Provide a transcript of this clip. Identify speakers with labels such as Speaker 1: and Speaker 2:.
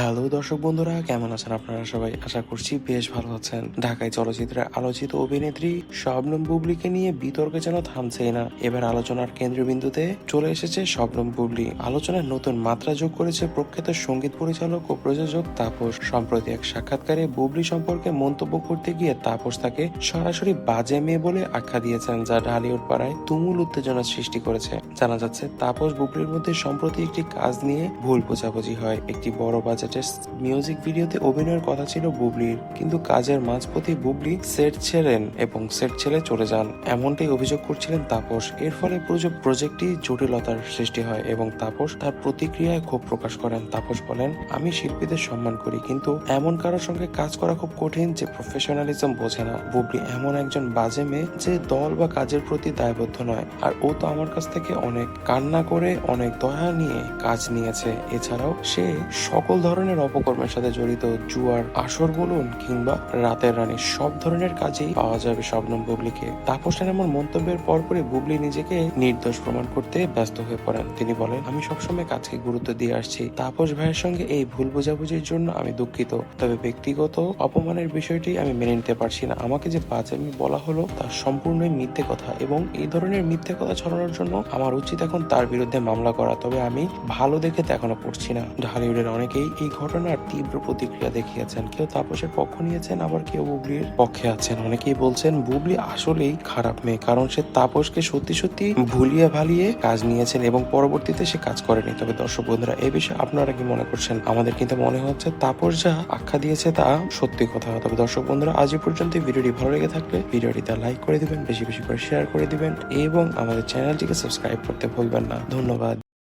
Speaker 1: Hello দর্শক বন্ধুরা, কেমন আছেন আপনারা সবাই? আশা করছি বেশ ভালো আছেন। ঢাকায় চলচ্চিত্রের আলোচিত অভিনেত্রী শবনম বুবলিকে নিয়ে বিতর্কে যেন থামছেই না। এবার আলোচনার কেন্দ্রবিন্দুতে চলে এসেছে শবনম বুবলি। আলোচনায় নতুন মাত্রা যোগ করেছে প্রখ্যাত সংগীত পরিচালক ও প্রযোজক তাপস। সম্প্রতি এক সাক্ষাৎকারে বুবলি সম্পর্কে মন্তব্য করতে গিয়ে তাপস তাকে সরাসরি বাজে মেয়ে বলে আখ্যা দিয়েছেন, যা ঢালিউড পাড়ায় তুমুল উত্তেজনার সৃষ্টি করেছে। জানা যাচ্ছে, তাপস বুবলির মধ্যে সম্প্রতি একটি কাজ নিয়ে ভুল বোঝাবুঝি হয়। একটি বড় বাজেটের মিউজিক ভিডিওতে অভিনয়ের কথা ছিল বুবলির। কিন্তু কাজের মাঝপথে বুবলি সেট ছেড়েন এবং সেট ছেড়ে চলে যান। এমনটাই অভিযোগ করছিলেন তাপস। এর ফলে পুরো প্রজেক্টটি জটিলতার সৃষ্টি হয় এবং তাপস তার প্রতিক্রিয়ায় ক্ষোভ প্রকাশ করেন। তাপস বলেন, আমি শিল্পীদের সম্মান করি, কিন্তু এমন কারোর সঙ্গে কাজ করা খুব কঠিন যে প্রফেশনালিজম বোঝে না। বুবলি এমন একজন বাজে মেয়ে যে দল বা কাজের প্রতি দায়বদ্ধ নয়। আর ও তো আমার কাছ থেকে অনেক কান্না করে, অনেক দয়া নিয়ে কাজ নিয়েছে। এছাড়াও সে সকল ধরনের অপকর্মের সাথে জড়িত জুয়ার আসর বলুন কিংবা রাতের রানী সব ধরনের কাজেই পাওয়া যাবে শবনম বুবলিকে। তাপসের এমন মন্তব্যের পরপরই বুবলি নিজেকে নির্দোষ প্রমাণ করতে ব্যস্ত হয়ে পড়েন। তিনি বলেন, আমি সবসময় কাজকে গুরুত্ব দিয়ে আসছি। তাপস ভাইয়ের সঙ্গে এই ভুল বোঝাবুঝির জন্য আমি দুঃখিত। তবে ব্যক্তিগত অপমানের বিষয়টি আমি মেনে নিতে পারছি না। আমাকে যে বাজামি বলা হলো তা সম্পূর্ণই মিথ্যে কথা এবং এই ধরনের মিথ্যে কথা ছড়ানোর জন্য আমার উচিত এখন তার বিরুদ্ধে মামলা করা। তবে আমি ভালো দেখে তো এখনও পড়ছি না। ঢালিউডের অনেকেই এই ঘটনার তীব্র প্রতিক্রিয়া দেখিয়েছেন। কেউ তাপসের পক্ষ নিয়েছেন, আবার কেউ বুবলির পক্ষে আছেন। অনেকেই বলছেন, বুবলি আসলেই খারাপ মেয়ে, কারণ সে তাপসকে সত্যি সত্যি ভুলিয়ে ভালিয়ে কাজ নিয়েছেন এবং পরবর্তীতে সে কাজ করেনি। তবে দর্শক বন্ধুরা এই বিষয়ে আপনারা কি মনে করছেন? আমাদের কিন্তু মনে হচ্ছে, তাপস যা আখ্যা দিয়েছে তা সত্যি কথা। তবে দর্শক বন্ধুরা, আজ পর্যন্ত ভিডিওটি ভালো লেগে থাকলে ভিডিওটিতে লাইক করে দিবেন, বেশি বেশি করে শেয়ার করে দিবেন এবং আমাদের চ্যানেলটিকে সাবস্ক্রাইব করতে ভুলবেন না। ধন্যবাদ।